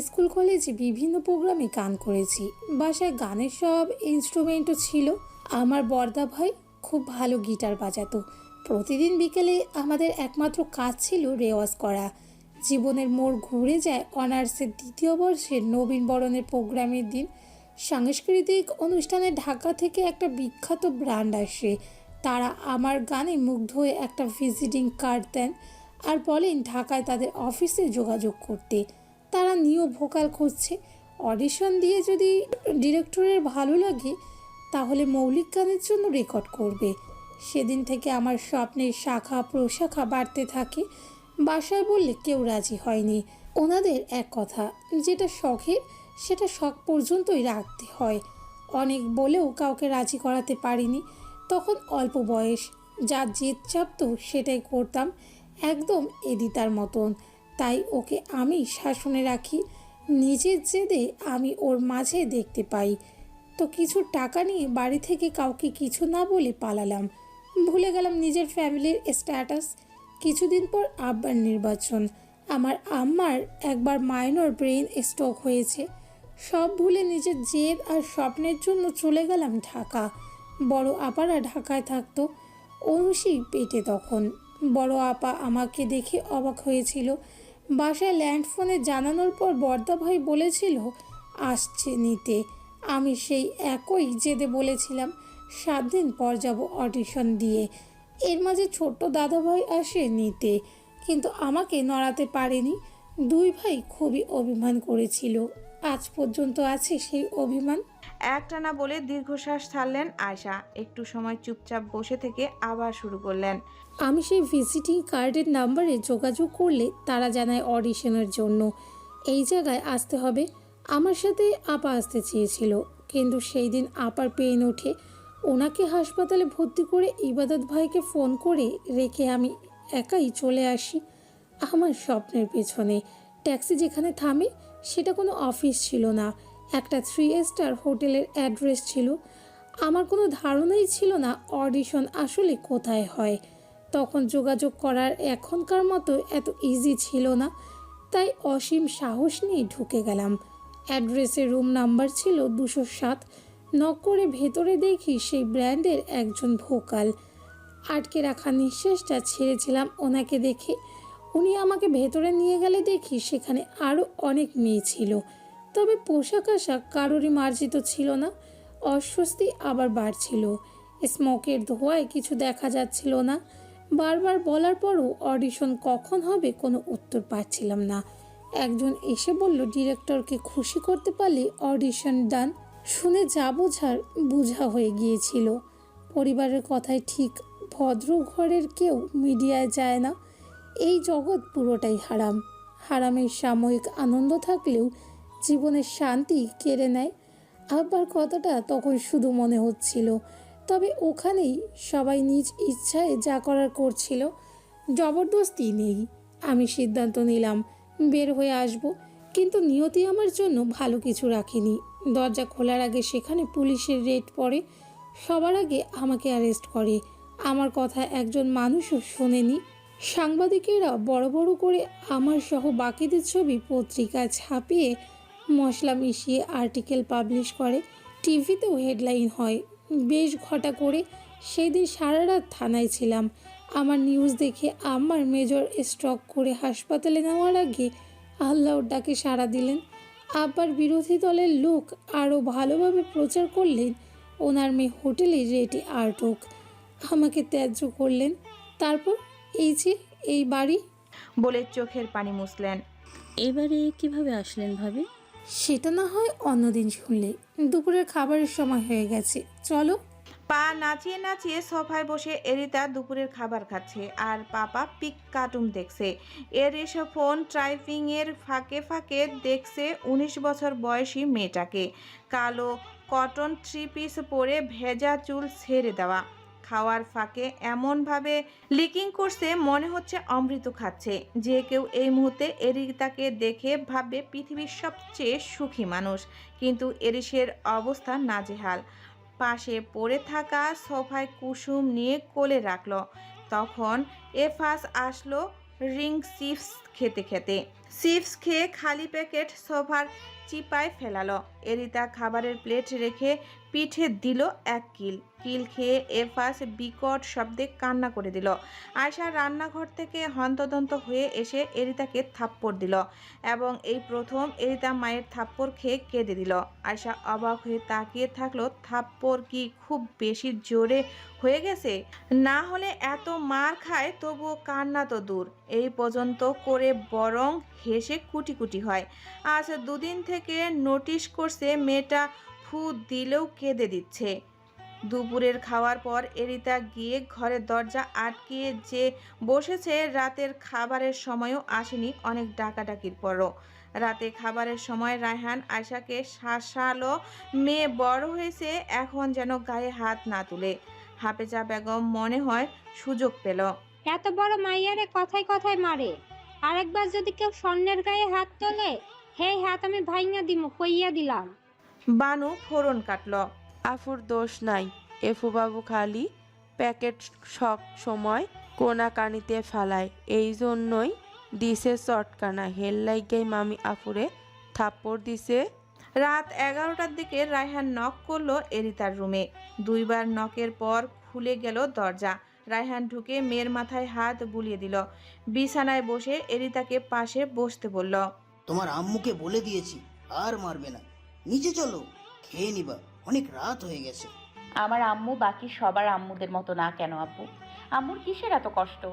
School কলেজে বিভিন্ন প্রোগ্রামে গান করেছি। বাসায় গানের সব ইনস্ট্রুমেন্টও ছিল। আমার বর্দা ভাই খুব ভালো গিটার বাজাতো। প্রতিদিন বিকেলে আমাদের একমাত্র কাজ ছিল রেওয়াজ করা। জীবনের মোড় ঘুরে যায় অনার্সের দ্বিতীয় বর্ষের নবীন বরণের প্রোগ্রামের দিন। সাংস্কৃতিক অনুষ্ঠানে ঢাকা থেকে একটা বিখ্যাত ব্র্যান্ড আসে। তারা আমার গানে মুগ্ধ হয়ে একটা ভিজিটিং কার্ড দেন আর বলেন ঢাকায় তাদের অফিসে যোগাযোগ করতে। তারা নিউ ভোকাল খুঁজছে। অডিশন দিয়ে যদি ডিরেক্টরের ভালো লাগে, তাহলে মৌলিক গানের জন্য রেকর্ড করবে। সেদিন থেকে আমার স্বপ্নের শাখা প্রশাখা বাড়তে থাকে। বাসায় বললে কেউ রাজি হয়নি। ওনাদের এক কথা, যেটা শখের, সেটা শখ পর্যন্তই রাখতে হয়। অনেক বলেও কাউকে রাজি করাতে পারিনি। তখন অল্প বয়স যা জেদ চাপতো সেটাই করতাম, একদম এদিতার মতন। তাই ওকে আমি শাসনে রাখি। নিজের জেদে আমি ওর মাঝে দেখতে পাই। তো কিছু টাকা নিয়ে বাড়ি থেকে কাউকে কিছু না বলে পালালাম। ভুলে গেলাম নিজের ফ্যামিলির স্ট্যাটাস। কিছুদিন পর আব্বার নির্বাচন। আমার আম্মার একবার মাইনর ব্রেন স্ট্রোক হয়েছে। সব ভুলে নিজের জেদ আর স্বপ্নের জন্য চলে গেলাম ঢাকা। বড় আপারা ঢাকায় থাকতো। অনুষি পেটে তখন। বড় আপা আমাকে দেখে অবাক হয়েছিল। বাসায় ল্যান্ডফোনে জানানোর পর বর্দা ভাই বলেছিল, আসছে নিতে। আমি সেই একই জেদে বলেছিলাম, সাত দিন পর যাব অডিশন দিয়ে। এর মাঝে ছোট্ট দাদাভাই আসে নিতে, কিন্তু আমাকে নড়াতে পারেনি। দুই ভাই খুবই অভিমান করেছিল। আজ পর্যন্ত আছে সেই অভিমান? একটানা বলে দীর্ঘশ্বাস ছাড়লেন আয়শা। একটু সময় চুপচাপ বসে থেকে আবার শুরু করলেন। আমি সেই ভিজিটিং কার্ডের নাম্বারে যোগাযোগ করলে তারা জানায় অডিশনের জন্য। এই জায়গায় আসতে হবে। আমার সাথে আপা আসতে চেয়েছিল। কিন্তু সেই দিন আপার পেন ওঠে। ওনাকে হাসপাতালে ভর্তি করে ইবাদত ভাইকে ফোন করে রেখে আমি একাই চলে আসি। আমার স্বপ্নের পেছনে। ট্যাক্সি যেখানে থামে, সেটা কোনো অফিস ছিল না। একটা থ্রি স্টার হোটেলের অ্যাড্রেস ছিল। আমার কোনো ধারণাই ছিল না অডিশন আসলে কোথায় হয়। তখন যোগাযোগ করার এখনকার মতো এত ইজি ছিল না, তাই অসীম সাহস নিয়ে ঢুকে গেলাম। অ্যাড্রেসের রুম নাম্বার ছিল দুশো সাত নক করে ভেতরে দেখি সেই ব্র্যান্ডের একজন ভোকাল আটকে রাখা নিঃশ্বাসটা ছেড়েছিলাম ওনাকে দেখে। উনি আমাকে ভেতরে নিয়ে গেলে দেখি সেখানে আরও অনেক মেয়ে ছিল। তবে পোশাক আশাক কারোরই মার্জিত ছিল না, অস্বস্তি আবার বাড়ছিল। স্মোকের ধোঁয়ায় কিছু দেখা যাচ্ছিল না। বারবার বলার পরও অডিশন কখন হবে কোনো উত্তর পাচ্ছিলাম না। একজন এসে বলল, ডিরেক্টরকে খুশি করতে পারলে অডিশন ডান। শুনে যা বোঝার বোঝা হয়ে গিয়েছিল। পরিবারের কথায় ঠিক ভদ্র ঘরের কেউ মিডিয়ায় যায় না। এই জগৎ পুরোটাই হারাম। হারামের সাময়িক আনন্দ থাকলেও জীবনের শান্তি কেড়ে নেয়। আব্বার কথাটা তখন শুধু মনে হচ্ছিল তবে ওখানেই সবাই নিজ ইচ্ছায় যা করার করছিল, জবরদস্তি নেই। আমি সিদ্ধান্ত নিলাম, বের হয়ে আসব, কিন্তু নিয়তি আমার জন্য ভালো কিছু রাখিনি। দরজা খোলার আগে সেখানে পুলিশের রেড পড়ে, সবার আগে আমাকে অ্যারেস্ট করে। আমার কথা একজন মানুষও শোনেনি। সাংবাদিকেরা বড় বড় করে আমার সহ বাকিদের ছবি পত্রিকায় ছাপিয়ে মশলা মিশিয়ে আর্টিকেল পাবলিশ করে, টিভিতেও হেডলাইন হয়। বেশ ঘটা করে সেই দিন সারা রাত থানায় ছিলাম। আমার নিউজ দেখে আমার মেজর স্ট্রক করে হাসপাতালে নেওয়ার আগে আল্লাহর ডাকে সাড়া দিলেন। আবার বিরোধী দলের লোক আরও ভালোভাবে প্রচার করলেন। ওনার মেয়ে হোটেলে রেটে আটক। আমাকে ত্যায্য করলেন। তারপর এই যে এই বাড়ি। বলে চোখের পানি মুছলেন। এবারে কীভাবে আসলেন ভাবে? সেটা না হয় অন্যদিন শুনলে। দুপুরের খাবারের সময় হয়ে গেছে। চলো। পা নাচিয়ে নাচিয়ে সোফায় বসে এরিতা দুপুরের খাবার খাচ্ছে আর পাপা পিক কার্টুন দেখছে। এর এসে ফোন ট্রাইপিং এর ফাঁকে ফাঁকে দেখছে উনিশ বছর বয়সী মেয়েটাকে। কালো কটন থ্রি পিস পরে ভেজা চুল ছেড়ে দেওয়া। খাওয়ার ফাঁকে এমনভাবে লিকিং করছে মনে হচ্ছে অমৃত খাচ্ছে। যে কেউ এই মুহূর্তে এরিতাকে দেখে ভাববে পৃথিবীর সবচেয়ে সুখী মানুষ। কিন্তু এরিসের অবস্থা নাজেহাল। পাশে পড়ে থাকা সোফায় কুসুম নিয়ে কোলে রাখল। তখন এফাস আসলো রিং চিপস খেতে খেতে। চিপস খেয়ে খালি প্যাকেট সোফার চিপায় ফেলালো। এরিতা খাবারের প্লেট রেখে পিঠে দিল এক কিল। কিল খেয়ে এফাস বিকট শব্দে কান্না করে দিল। আয়সা রান্নাঘর থেকে হন্তদন্ত হয়ে এসে এরিতাকে থাপ্পড় দিল এবং এই প্রথম এরিতা মায়ের থাপ্পড় খেয়ে কেঁদে দিল। আয়সা অবাক হয়ে তাকিয়ে থাকল, থাপ্পড় কি খুব বেশি জোরে হয়ে গেছে? না হলে এত মার খায়, তবুও কান্না তো দূর। এই পর্যন্ত করে বরং হেসে কুটি কুটি হয়। আজ দুদিন থেকে নোটিশ করছে মেয়েটা ফু দিলেও কেঁদে দিচ্ছে। দুপুরের খাওয়ার পর এরিতা গিয়ে ঘরের দরজা আটকিয়ে যে বসেছে, রাতের খাবারের সময়ও আসেনি অনেক ডাকাডাকির পরও। রাতে খাবারের সময় রায়হান, আয়শাকে শাসালো মেয়ে বড় হয়েছে, এখন যেন গায়ে হাত না তুলে। হাফেজা বেগম মনে হয় সুযোগ পেল। এত বড় মাইয়ারে কথায় কথায় মারে। আরেকবার যদি কেউ স্বর্ণের গায়ে হাত তোলে, হে হাত আমি ভাইঙ্গা দিমু, কইয়া দিলাম। বানু ফোড়ন কাটল। আফুর দোষ নাই। এফুবাবু খালি প্যাকেট সব সময় কোনা কানিতে ফালায়। এই জন্যই দিছে চটকানা। হেল লাইগাই মামি আফুরে থাপ্পড় দিছে। রাত এগারোটার দিকে রায়হান নক করল এরিতার রুমে। দুইবার নকের পর খুলে গেল দরজা। রায়হান ঢুকে মেয়ের মাথায় হাত বুলিয়ে দিল। বিছানায় বসে এরিতাকে পাশে বসতে বলল, তোমার আম্মুকে বলে দিয়েছি, আর মারবে না। নিচে চলো, খেয়ে নিবা, অনেক রাত হয়ে গেছে। আমার আম্মু বাকি সবার আম্মুদের মতো না কেন, আব্বু? আম্মুর কিসের এত কষ্ট?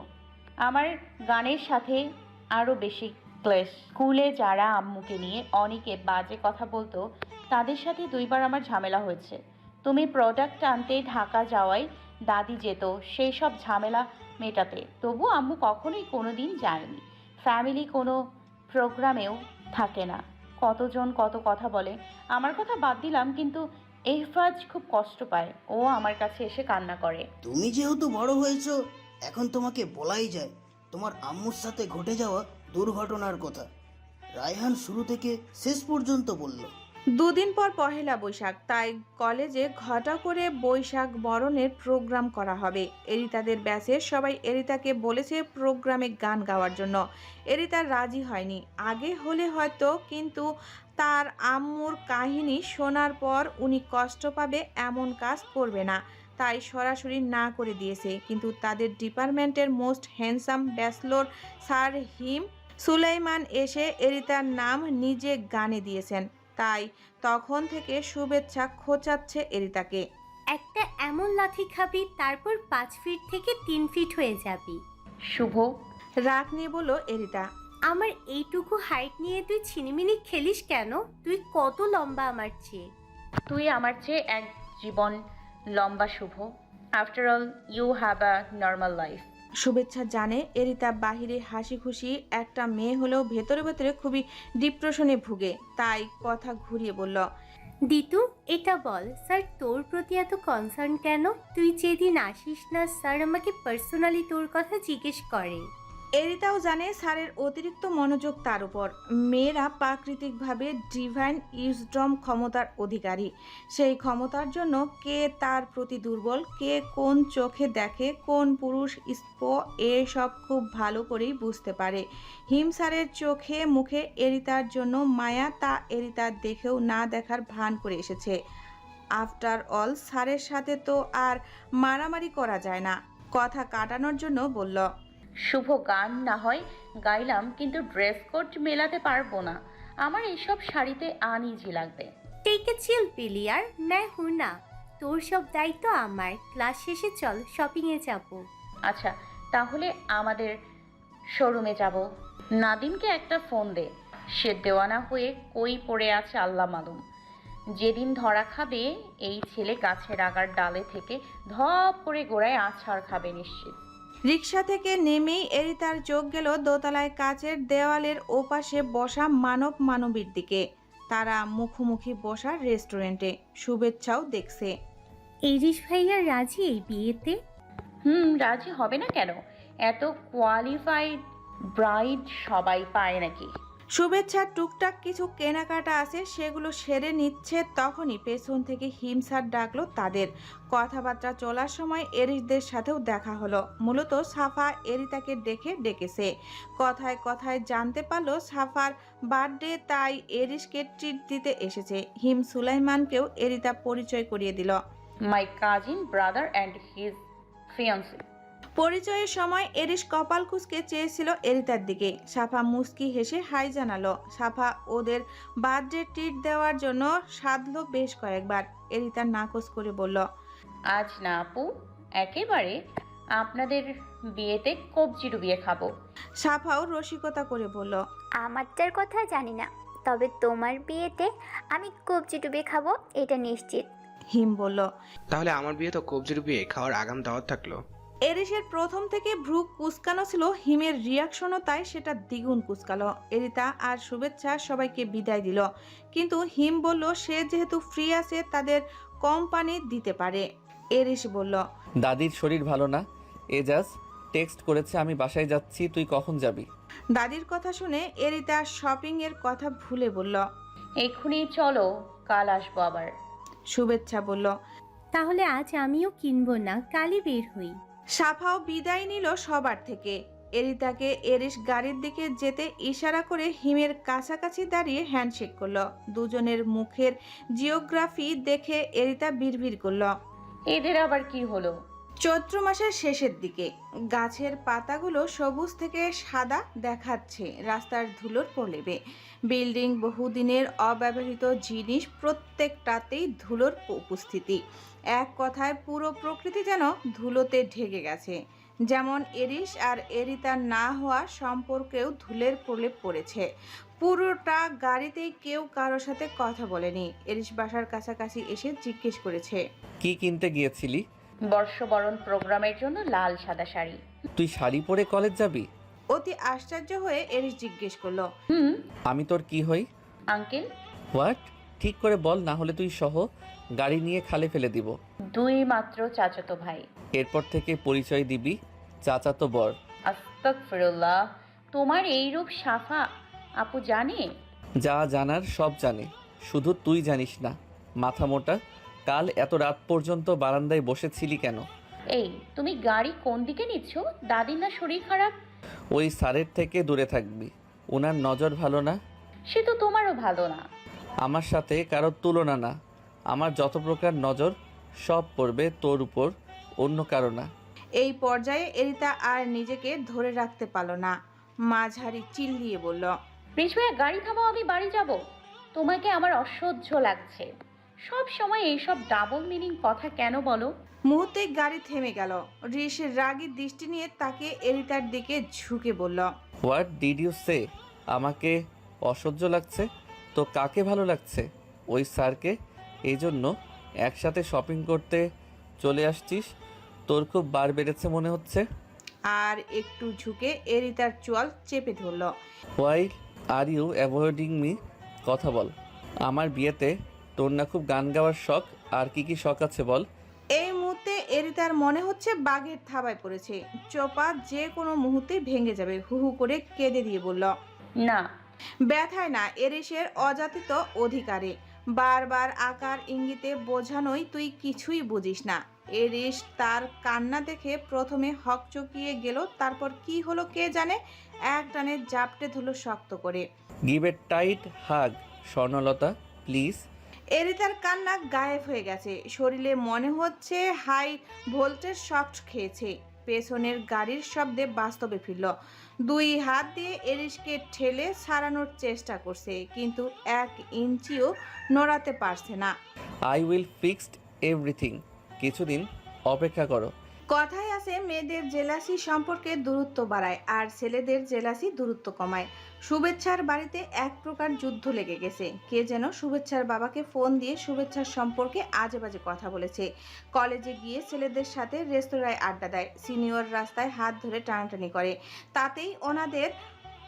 আমার গানের সাথে আরও বেশি ক্লেশ। স্কুলে যারা আম্মুকে নিয়ে অনেকে বাজে কথা বলতো, তাদের সাথে দুইবার আমার ঝামেলা হয়েছে। তুমি প্রোডাক্ট আনতে ঢাকা যাওয়ায় দাদি যেত, সেই সব ঝামেলা মেটাতে। তবু আম্মু কখনোই কোনো দিন যায়নি। ফ্যামিলি কোনো প্রোগ্রামেও থাকে না। কতজন কত কথা বলে। আমার কথা বাদ দিলাম, কিন্তু এহফাজ খুব কষ্ট পায়। ও আমার কাছে এসে কান্না করে। তুমি যেহেতু বড় হয়েছো, এখন তোমাকে বলাই যায়, তোমার আম্মুর সাথে ঘটে যাওয়া দুর্ঘটনার কথা। রায়হান শুরু থেকে শেষ পর্যন্ত বলল। দুদিন পর পহেলা বৈশাখ, তাই কলেজে ঘটা করে বৈশাখ বরণের প্রোগ্রাম করা হবে। এরিতাদের ব্যাচের সবাই এরিতাকে বলেছে প্রোগ্রামে গান গাওয়ার জন্য। এরিতা রাজি হয়নি। আগে হলে হয়তো, কিন্তু তার আম্মুর কাহিনী শোনার পর উনি কষ্ট পাবে এমন কাজ করবে না। তাই সরাসরি না করে দিয়েছে। কিন্তু তাদের ডিপার্টমেন্টের মোস্ট হ্যান্ডসাম ব্যাচলর স্যার হিম সুলাইমান এসে এরিতার নাম নিজে গানে দিয়েছেন। তাই তখন থেকে শুভেচ্ছা খোঁচাচ্ছে এরিতাকে। একটা এমন লাথি খাবি তারপর পাঁচ ফিট থেকে তিন ফিট হয়ে যাবি। শুভ। রাগ নিয়ে বলল এরিতা। আমার এইটুকু হাইট নিয়ে তুই ছিনিমিনি খেলিস কেন? তুই কত লম্বা আমার চেয়ে। তুই আমার চেয়ে এক জীবন লম্বা শুভ। After all you have a normal life শুভেচ্ছা জানে। এরিতা বাহিরে হাসি খুশি একটা মেয়ে হলেও ভেতরে ভেতরে খুবই ডিপ্রেশনে ভুগে। তাই কথা ঘুরিয়ে বলল, দিতু, এটা বল, স্যার, তোর প্রতি এত কনসার্ন কেন? তুই যেদিন আসিস না, স্যার আমাকে পার্সোনালি তোর কথা জিজ্ঞেস করে। এরিতাও জানে স্যারের অতিরিক্ত মনোযোগ তার উপর। মেয়েরা প্রাকৃতিকভাবে ডিভাইন ইউজডম ক্ষমতার অধিকারী। সেই ক্ষমতার জন্য কে তার প্রতি দুর্বল, কে কোন চোখে দেখে, কোন পুরুষ স্প এসব খুব ভালো করেই বুঝতে পারে। হিম স্যারের চোখে মুখে এরিতার জন্য মায়া, তা এরিতার দেখেও না দেখার ভান করে এসেছে। আফটার অল, স্যারের সাথে তো আর মারামারি করা যায় না। কথা কাটানোর জন্য বলল শুভ গান না হয় গাইলাম কিন্তু ড্রেস কোড মেলাতে পারব না। আমার এইসব শাড়িতে আনইজি লাগবে। টেক এ চিল পিলিয়ার मैं हूं না। তোর সব দায়িত্ব আমার। ক্লাস শেষে চল শপিংয়ে যাব। আচ্ছা তাহলে আমাদের শোরুমে যাব। নাদিমকে একটা ফোন দে। সে দেওয়ানা হয়ে কই পড়ে আছে আল্লাহ মালুম। যেদিন ধরা খাবে এই ছেলে গাছের আগার ডালে থেকে ধপ করে গোড়ায় আছাড় খাবে নিশ্চিত। রিক্সা থেকে নেমেই এরিতার চোখ গেল দোতলায় কাচের দেওয়ালের ওপাশে বসা মানব মানবীর দিকে। তারা মুখোমুখি বসা রেস্টুরেন্টে। শুভেচ্ছাও দেখছে। এরিশ ভাইয়া রাজি এই বিয়েতে? হুম রাজি হবে না কেন? এত কোয়ালিফাইড ব্রাইড সবাই পায় নাকি? শুভেচ্ছার টুকটাক কিছু কেনাকাটা আছে, সেগুলো সেরে নিচ্ছে তখনই পেছন থেকে হিমসার ডাকলো তাদের। কথাবার্তা চলার সময় এরিসদের সাথেও দেখা হলো। মূলত সাফা এরিতাকে দেখে ডেকেছে। কথায় কথায় জানতে পারল সাফার বার্থডে, তাই এরিসকে ট্রিট দিতে এসেছে। হিম সুলাইমানকেও এরিতা পরিচয় করিয়ে দিল। My cousin brother and his fiancee পরিচয়ের সময় এরিস কপাল কুচকে চেয়েছিল এরিতার দিকে। সাফা মুস্কি হেসে হাই জানালো সাফা ওদের বার্থডে ট্রিট দেওয়ার জন্য সাধলো বেশ কয়েকবার এরিতা নাকচ করে বলল। আজ না আপু একেবারে আপনাদের বিয়েতে কবজি ডুবিয়ে খাব। সাফাও রসিকতা করে বলল আমারটার কথা জানি না তবে তোমার বিয়েতে আমি কবজি ডুবিয়ে খাব এটা নিশ্চিত। হিম বলল তাহলে আমার বিয়ে তো কবজি ডুবিয়ে খাওয়ার আগাম দাওয়াত থাকল? এরিসের প্রথম থেকে ভ্রু কুচকানো ছিল হিমের রিয়াকশনও তাই সেটা দ্বিগুণ কুচকালো। এরিতা আর শুভেচ্ছা সবাইকে বিদায় দিল। কিন্তু হিম বলল সে যেহেতু ফ্রি আছে তাদের কোম্পানি দিতে পারে। এরিস বলল দাদির শরীর ভালো না। এজাজ টেক্সট করেছে আমি বাসায় যাচ্ছি তুই কখন যাবি? দাদির কথা শুনে এরিতা শপিং এর কথা ভুলে বলল এক্ষুনি চলো কাল আসব আবার। শুভেচ্ছা বলল তাহলে আজ আমিও কিনবো না কালই বের হই। সাফাও বিদায় নিল সবার থেকে। এরিতাকে এরিস গাড়ির দিকে যেতে ইশারা করে হিমের কাছাকাছি দাঁড়িয়ে হ্যান্ডশেক করল। দুজনের মুখের জিওগ্রাফি দেখে এরিতা বিড়বিড় করল। এদের আবার কি হলো? চৈত্র মাসের শেষের দিকে গাছের পাতাগুলো সবুজ থেকে সাদা দেখাচ্ছে রাস্তার ধুলোর প্রলেপে। বিল্ডিং বহুদিনের অব্যবহৃত জিনিস প্রত্যেকটাতেই ধুলোর উপস্থিতি। এক কথায় পুরো প্রকৃতি যেন ধুলোতে ঢেকে গেছে। যেমন এরিস আর এরিতার না হওয়া সম্পর্কেও ধুলের প্রলেপ পড়েছে। পুরোটা গাড়িতেই কেউ কারোর সাথে কথা বলেনি। এরিস বাসার কাছাকাছি এসে জিজ্ঞেস করেছে। কি কিনতে গিয়েছিলি? বর্ষবরণ প্রোগ্রামের জন্য লাল সাদা শাড়ি। তুই শাড়ি পরে কলেজ যাবি? অতি আশ্চর্য হয়ে এরিস জিজ্ঞেস করল। হুম। আমি তোর কি হই? আঙ্কেল? হোয়াট ঠিক করে বল না হলে তুই সহ গাড়ি নিয়ে খালে ফেলে দিব। দুই মাত্র চাচাতো ভাই। এরপর থেকে পরিচয় দিবি চাচাতো বর। আস্তাক ফিরুল্লাহ তোমার এই রূপ সাফা? আপু জানে? যা জানার সব জানে শুধু তুই জানিস না মাথা মোটা কাল এত রাত পর্যন্ত বারান্দায় বসেছিলি কেন? এই তুমি গাড়ি কোন দিকে নিচ্ছ? দাদির না শরীর খারাপ? ওই স্যারের থেকে দূরে থাকবি। ওনার নজর ভালো না? সে তো তোমারও ভালো না। আমার সাথে কারোর তুলনা না। আমার যত প্রকার নজর সব পড়বে তোর উপর অন্য কারও না। এই পর্যায়ে এরিতা আর নিজেকে ধরে রাখতে পারল না। মাঝারি চিল্লিয়ে বলল ভাইয়া গাড়ি থামাও আমি বাড়ি যাব। তোমাকে আমার অসহ্য লাগছে। সব সময় এইসব ডাবল মিনিং কথা কেন বলো? মুহূর্তে গাড়ি থেমে গেল। ঋষ রাগী দৃষ্টি নিয়ে তাকে এরিতার দিকে ঝুঁকে বলল হোয়াট ডিড ইউ সে আমাকে অসহ্য লাগছে? তো কাকে ভালো লাগছে? ওই স্যারকে? এই জন্য একসাথে শপিং করতে চলে আসছিস? তোর খুব বার বেড়েছে মনে হচ্ছে? আর একটু ঝুঁকে এরিতার চোয়াল চেপে ধরল why are you avoiding me কথা বল। আমার বিয়েতে তোর না খুব গান গাওয়ার শখ আর কি কি শখ আছে বল? এই মুহূর্তে এরিতার মনে হচ্ছে বাঘের থাবায় পড়েছে। চোপা যে কোনো মুহূর্তে ভেঙে যাবে হু হু করে কেঁদে দিয়ে বলল না। ব্যথায় না এরিসের অজাতিত অধিকারে। বারবার আকার ইঙ্গিতে বোঝানোই তুই কিছুই বুঝিস না। এরিস তার কান্না দেখে প্রথমে হক চকিয়ে গেল তারপর কি হলো কে জানে? এক টানে জাপটে ধুলো শক্ত করে। Give a tight hug Swarnalata please এরিতার কান্না গায়েব হয়ে গেছে। শরীরে মনে হচ্ছে হাই ভোল্টেজ শক্ট খেয়েছে। পেছনের গাড়ির শব্দে বাস্তবে ফিরল। দুই হাত দিয়ে এরিশকে ঠেলে সারানোর চেষ্টা করছে, কিন্তু এক ইঞ্চিও নড়াতে পারছে না। আই উইল ফিক্সড এভরিথিং কিছুদিন অপেক্ষা করো। কথায় আছে, মেয়েদের জেলাসি সম্পর্কে দূরত্ব বাড়ায় আর ছেলেদের জেলাসি দূরত্ব কমায়। শুভেচ্ছার বাড়িতে এক প্রকার যুদ্ধ লেগে গেছে। কে যেন শুভেচ্ছার বাবাকে ফোন দিয়ে শুভেচ্ছার সম্পর্কে আজে বাজে কথা বলেছে। কলেজে গিয়ে ছেলেদের সাথে রেস্তোরাঁয় আড্ডা দেয়। সিনিয়র রাস্তায় হাত ধরে টানাটানি করে। তাতেই ওনাদের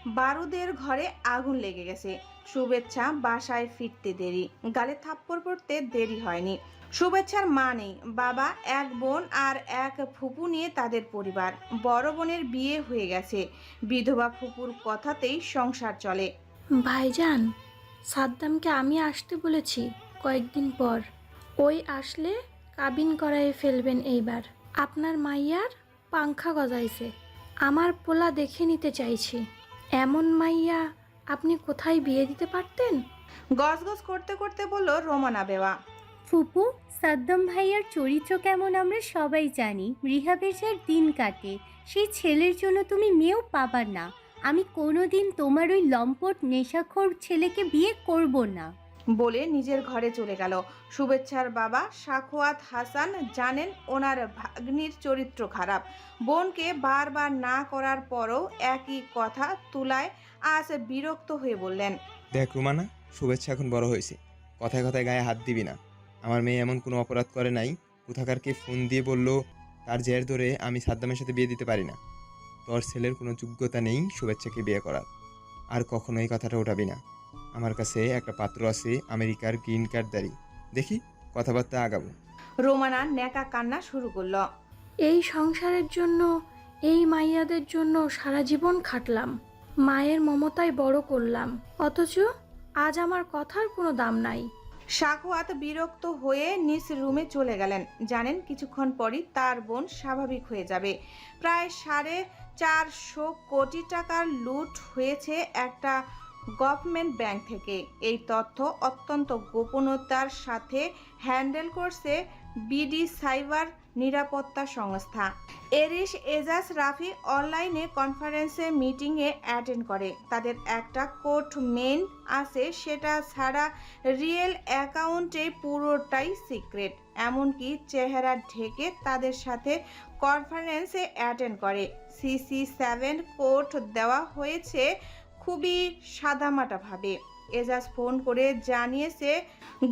বারুদের ঘরে আগুন লেগে গেছে। শুভেচ্ছা বাসায় ফিরতে দেরি। গালে থাপ্পড় পড়তে দেরি হয়নি। শুভেচ্ছার মা নেই বাবা এক বোন আর এক ফুপু নিয়ে তাদের পরিবার। বড় বোনের বিয়ে হয়ে গেছে। বিধবা ফুপুর কথাতেই সংসার চলে। ভাইজান সাদ্দামকে আমি আসতে বলেছি কয়েকদিন পর। ওই আসলে কাবিন করায় ফেলবেন এইবার। আপনার মাইয়ার পাংখা গজাইছে। আমার পোলা দেখে নিতে চাইছি। এমন মাইয়া আপনি কোথায় বিয়ে দিতে পারতেন? গজগজ করতে করতে বলল রোমানা বেওয়া। ফুপু সাদ্দাম ভাইয়ার চরিত্র কেমন আমরা সবাই জানি। রিহাবের যার দিন কাটে সেই ছেলের জন্য তুমি মেয়েও পাবার না। আমি কোনোদিন তোমার ওই লম্পট নেশাখোর ছেলেকে বিয়ে করব না। বলে নিজের ঘরে চলে গেল। শুভেচ্ছার বাবা সাখোয়াত হাসান জানেন ওনার ভাগ্নির চরিত্র খারাপ। বোনকে বারবার না করার পরও একই কথা তুলায় আজ বিরক্ত হয়ে বললেন দেখ রুমানা শুভেচ্ছা এখন বড় হয়েছে। কথায় কথায় গায়ে হাত দিবি না। আমার মেয়ে এমন কোনো অপরাধ করে নাই। কোথাকারকে ফোন দিয়ে বলল তার জের ধরে আমি সাদ্দামের সাথে বিয়ে দিতে পারি না। তোর ছেলের কোনো যোগ্যতা নেই শুভেচ্ছাকে বিয়ে করার। আর কখনো এই কথাটা ওঠাবি না। আমার কাছে একটা পাত্র আছে আমেরিকার গ্রিন কার্ডদারি দেখি কথাবার্তা আগাবো। রোমানা ন্যাকা কান্না শুরু করল। এই সংসারের জন্য এই মাইয়াদের জন্য সারা জীবন খাটলাম। মায়ের মমতায় বড় করলাম। অথচ আজ আমার কথার কোনো দাম নাই। সাখোয়াত বিরক্ত হয়ে নিজ রুমে চলে গেলেন। জানেন কিছুক্ষণ পরই তার বোন স্বাভাবিক হয়ে যাবে। প্রায় সাড়ে চারশো কোটি টাকার লুট হয়েছে একটা গভর্নমেন্ট ব্যাংক থেকে। এই তথ্য অত্যন্ত গোপনতার সাথে হ্যান্ডেল করছে বিডি সাইবার নিরাপত্তা সংস্থা। এরিস এজাজ রাফি অনলাইনে কনফারেন্সে মিটিংয়ে অ্যাটেন্ড করে। তাদের একটা কোড মেন আছে, সেটা ছাড়া রিয়েল অ্যাকাউন্টে পুরোটাই সিক্রেট। এমনকি চেহারা ঢেকে তাদের সাথে কনফারেন্সে অ্যাটেন্ড করে। সিসি সেভেন কোড দেওয়া হয়েছে খুবই সাদামাটাভাবে এজাজ ফোন করে জানিয়েছে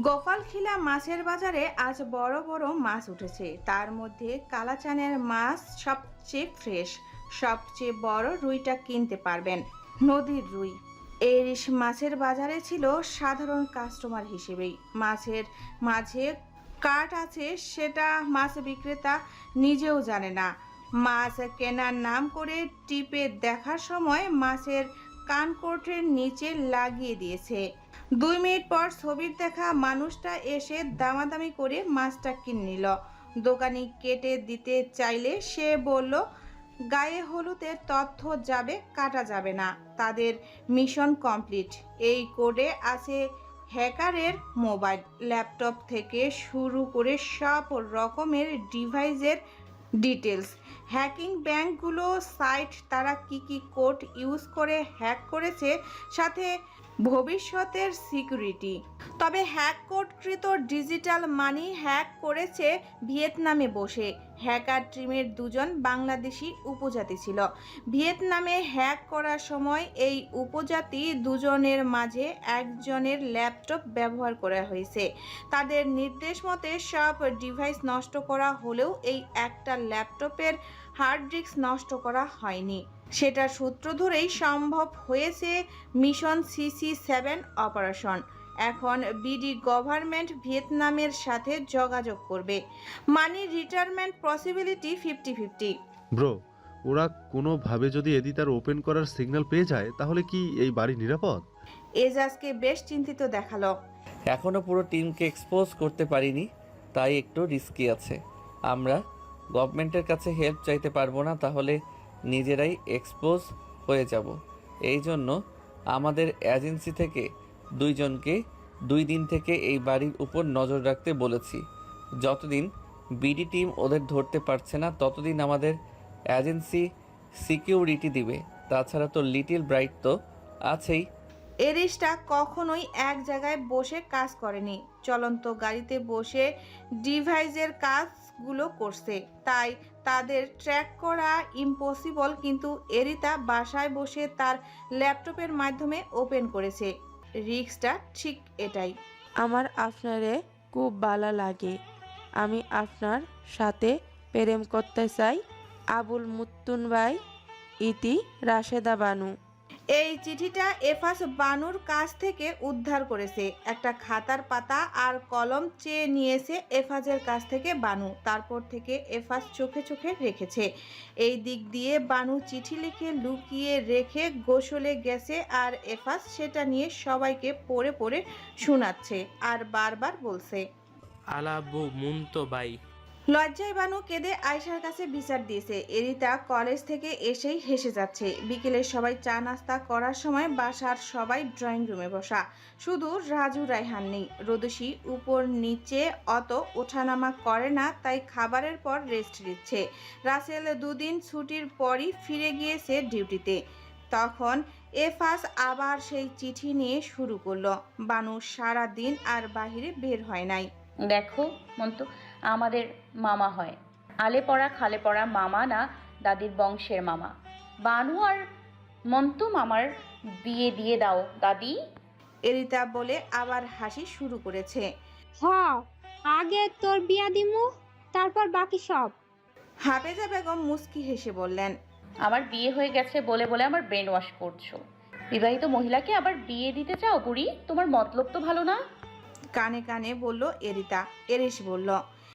গোপালখিলা মাছের বাজারে আজ বড় বড় মাছ উঠেছে। তার মধ্যে কালাচানের মাছ সবচেয়ে ফ্রেশ। সবচেয়ে বড় রুইটা কিনতে পারবেন। নদীর রুই। এরিশ মাছের বাজারে ছিল সাধারণ কাস্টমার হিসেবেই। মাছের মাঝে কাট আছে সেটা মাছ বিক্রেতা নিজেও জানে না। মাছ কেনার নাম করে টিপে দেখার সময় মাছের কানকোটের নিচে লাগিয়ে দিয়েছে। দুই মিনিট পর ছবির দেখা মানুষটা এসে দামাদামি করে মাছটা কিনে নিল। দোকানি কেটে দিতে চাইলে সে বলল, গায়ে হলুদের তথ্য যাবে, কাটা যাবে না। তাদের মিশন কমপ্লিট। এই কোডে আছে হ্যাকারের মোবাইল, ল্যাপটপ থেকে শুরু করে সব রকমের ডিভাইসের ডিটেলস হ্যাকিং ব্যাঙ্কগুলো সাইট তারা কি কি কোড ইউজ করে হ্যাক করেছে সাথে ভবিষ্যতের সিকিউরিটি। তবে হ্যাক কোডকৃত ডিজিটাল মানি হ্যাক করেছে ভিয়েতনামে বসে। হ্যাকার টিমের দুজন বাংলাদেশি উপজাতি ছিল। ভিয়েতনামে হ্যাক করার সময় এই উপজাতি দুজনের মাঝে একজনের ল্যাপটপ ব্যবহার করা হয়েছে। তাদের নির্দেশ মতে সব ডিভাইস নষ্ট করা হলেও এই একটা ল্যাপটপের হার্ড ডিস্ক নষ্ট করা হয়নি। সেটার সূত্র ধরেই সম্ভব হয়েছে মিশন সিসি সেভেন অপারেশন। এখন বিডি গভর্নমেন্ট ভিয়েতনামের সাথে যোগাযোগ করবে। Money retirement possibility fifty fifty bro ওরা কোনোভাবে যদি এদিতার ওপেন করার সিগন্যাল পেয়ে যায় তাহলে কি এই বাড়ি নিরাপদ? এজাজকে বেশ চিন্তিত দেখাল। এখনও পুরো টিমকে এক্সপোজ করতে পারিনি তাই একটু রিস্কি আছে। আমরা গভর্নমেন্টের কাছে হেল্প চাইতে পারব না তাহলে নিজেরাই এক্সপোজ হয়ে যাব। এই জন্য আমাদের এজেন্সি থেকে দুইজনকে দুই দিন থেকে এই বাড়ির উপর নজর রাখতে বলেছি। যতদিন বিডি টিম ওদের ধরতে পারছে না, ততদিন আমাদের এজেন্সি সিকিউরিটি দিবে। তাছাড়া তো লিটিল ব্রাইট তো আছেই। এরিসটা কখনোই এক জায়গায় বসে কাজ করেনি। চলন্ত গাড়িতে বসে ডিভাইসের কাজগুলো করছে। তাই তাদের ট্র্যাক করা ইম্পসিবল কিন্তু এরিতা বাসায় বসে তার ল্যাপটপের মাধ্যমে ওপেন করেছে। রিক্সটা ঠিক এটাই। আমার আপনারে খুব ভালো লাগে। আমি আপনার সাথে প্রেম করতে চাই। আবুল মুত্তুন ভাই, ইতি রাশেদা বানু। এই চিঠিটা এফাস বানুর কাছ থেকে উদ্ধার করেছে। একটা খাতার পাতা আর কলম চেয়ে নিয়েছে এফাজের কাছ থেকে বানু। তারপর থেকে এফাস চোখে চোখে রেখেছে। এই দিক দিয়ে বানু চিঠি লিখে লুকিয়ে রেখে গোসলে গেছে আর এফাস সেটা নিয়ে সবাইকে পড়ে পড়ে শোনাচ্ছে আর বারবার বলছে। আলাবু মুন্ত বাই লজ্জায় বানু কেঁদে আয়সার কাছে বিচার দিয়েছে। এরিতা কলেজ থেকে এসেই হেসে যাচ্ছে। বিকেলে সবাই চা নাস্তা করার সময় বাসার সবাই ড্রয়িং রুমে বসা। শুধু রাজু, রায়হান নেই। রোদসি উপর নিচে অত ওঠানামা করে না, তাই খাবারের পর রেস্ট নিচ্ছে। রাসেল দুদিন ছুটির পরই ফিরে গিয়েছে ডিউটিতে। তখন এফাস আবার সেই চিঠি নিয়ে শুরু করল। বানু সারা দিন আর বাহিরে বের হয় নাই। দেখো মন্তু আমাদের মামা হয়। আলে পড়া খালে পড়া মামা না দাদির বংশের মামা। বানু আর মন্তু মামার বিয়ে দিয়ে দাও দাদি। এরিতা বলে আবার হাসি শুরু করেছে। হ আগে তোর বিয়া দিমু তারপর বাকি সব। হাফেজা বেগম মুস্কি হেসে বললেন আমার বিয়ে হয়ে গেছে বলে বলে আমার ব্রেন ওয়াশ করছ। বিবাহিত মহিলাকে আবার বিয়ে দিতে চাও বুড়ি? তোমার মতলব তো ভালো না? কানে কানে বলল এরিতা। এরিস বলল